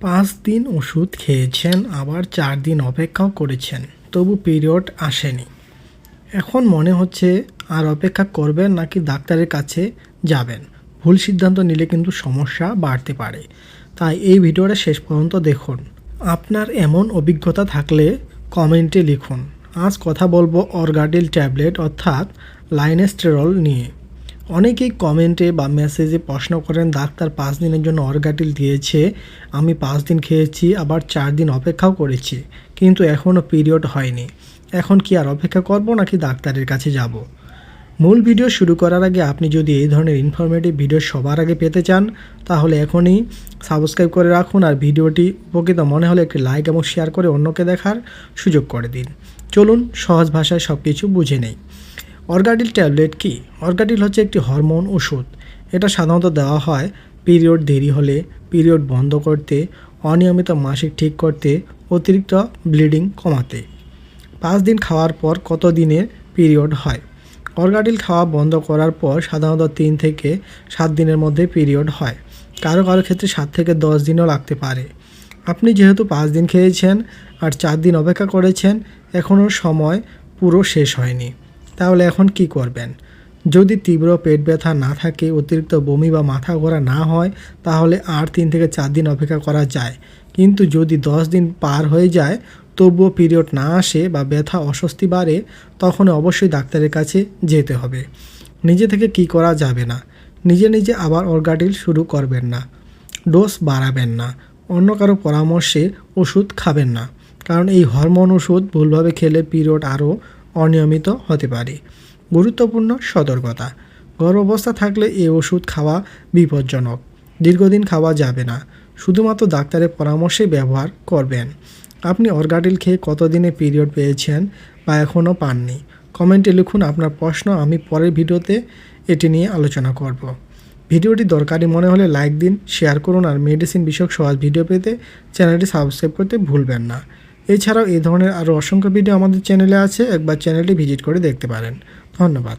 পাঁচ দিন ওষুধ খেয়েছেন, আবার চার দিন অপেক্ষাও করেছেন। তবু পিরিয়ড আসেনি। এখন মনে হচ্ছে আর অপেক্ষা করবেন নাকি ডাক্তারের কাছে যাবেন। ভুল সিদ্ধান্ত নিলে কিন্তু সমস্যা বাড়তে পারে। তাই এই ভিডিওটা শেষ পর্যন্ত দেখুন। আপনার এমন অভিজ্ঞতা থাকলে কমেন্টে লিখুন। আজ কথা বলব অর্গাডিল ট্যাবলেট অর্থাৎ লাইনেস্টেরল নিয়ে। অনেকেই কমেন্টে বা মেসেজে প্রশ্ন করেন, ডাক্তার পাঁচ দিনের জন্য অর্গাটিল দিয়েছে, আমি পাঁচ দিন খেয়েছি, আবার চার দিন অপেক্ষাও করেছি, কিন্তু এখনও পিরিয়ড হয়নি। এখন কি আর অপেক্ষা করব নাকি ডাক্তারের কাছে যাব? মূল ভিডিও শুরু করার আগে আপনি যদি এই ধরনের ইনফরমেটিভ ভিডিও সবার আগে পেতে চান, তাহলে এখনই সাবস্ক্রাইব করে রাখুন আর ভিডিওটি উপকৃত মনে হলে একটি লাইক এবং শেয়ার করে অন্যকে দেখার সুযোগ করে দিন। চলুন সহজ ভাষায় সব কিছু বুঝে নেই। অর্গাডিল ট্যাবলেট কি? অর্গাডিল হচ্ছে একটি হরমোন ওষুধ। এটা সাধারণত দেওয়া হয় পিরিয়ড দেরি হলে, পিরিয়ড বন্ধ করতে, অনিয়মিত মাসিক ঠিক করতে, অতিরিক্ত ব্লিডিং কমাতে। পাঁচ দিন খাওয়ার পর কত দিনের পিরিয়ড হয়? অর্গাডিল খাওয়া বন্ধ করার পর সাধারণত তিন থেকে সাত দিনের মধ্যে পিরিয়ড হয়। কারও কারও ক্ষেত্রে সাত থেকে দশ দিনও লাগতে পারে। আপনি যেহেতু পাঁচ দিন খেয়েছেন আর চার দিন অপেক্ষা করেছেন, এখনও সময় পুরো শেষ হয়নি। তাহলে এখন কি করবেন? যদি তীব্র পেট ব্যথা না থাকে, অতিরিক্ত বমি বা মাথা ঘোরা না হয়, তাহলে আর তিন থেকে চার দিন অপেক্ষা করা যায়। কিন্তু যদি দশ দিন পার হয়ে যায়, তবুও পিরিয়ড না আসে বা ব্যথা অস্বস্তি বাড়ে, তখন অবশ্যই ডাক্তারের কাছে যেতে হবে। নিজে থেকে কি করা যাবে না? নিজে নিজে আবার অর্গাটিল শুরু করবেন না। ডোজ বাড়াবেন না। অন্য কারও পরামর্শে ওষুধ খাবেন না। কারণ এই হরমোন ওষুধ ভুলভাবে খেলে পিরিয়ড আরও অনিয়মিত হতে পারে। গুরুত্বপূর্ণ সতর্কতা। গর্ভাবস্থা থাকলে এই ওষুধ খাওয়া বিপজ্জনক। দীর্ঘদিন খাওয়া যাবে না। শুধুমাত্র ডাক্তারের পরামর্শে ব্যবহার করবেন। আপনি অর্গাটিল খেয়ে কতদিনে পিরিয়ড পেয়েছেন বা এখনও পাননি? কমেন্টে লিখুন আপনার প্রশ্ন, আমি পরের ভিডিওতে এটি নিয়ে আলোচনা করব। ভিডিওটি দরকারি মনে হলে লাইক দিন, শেয়ার করুন আর মেডিসিন বিষয়ক সহজ ভিডিও পেতে চ্যানেলটি সাবস্ক্রাইব করতে ভুলবেন না। এছাড়াও এই ধরনের আরও অসংখ্য ভিডিও আমাদের চ্যানেলে আছে, একবার চ্যানেলটি ভিজিট করে দেখতে পারেন। ধন্যবাদ।